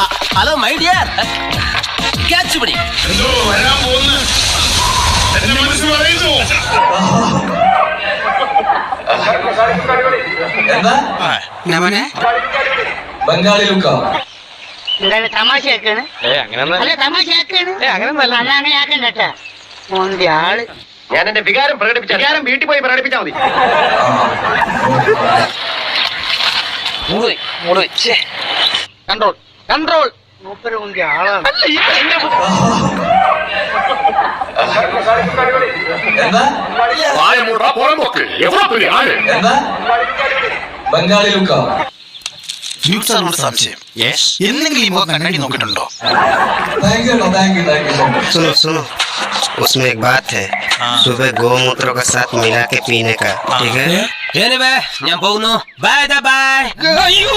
Hello my dear catch പിടി തമാശയാക്കാണ്. അങ്ങനെ ആക്കണ്ട കേട്ടാ ആൾ. ഞാൻ എന്റെ വികാരം പ്രകടിപ്പിച്ച. വികാരം വീട്ടിൽ പോയി പ്രകടിപ്പിച്ചാൽ മതി. കൺട്രോൾ കൺട്രോൾ മൂപ്പര് മുന്തിയ ആളാണ് എന്താ വായമൂടാ പുറമ്പോക്ക് എവിടെ ആള് എന്താ ബംഗാളി ലുക്ക ന്യൂക്സാറിനോട് സംശയം എന്തെങ്കിലും ഈ മുഖം കണ്ണാടി നോക്കിയിട്ടുണ്ടോ thank you thank you thank you so much सुनो सुनो उसमें एक बात है सुबह गौमूत्र का साथ मिला के पीने का ठीक है ഞാൻ പോകുന്നു ബൈ ബൈ അയ്യോ വഴി മാറി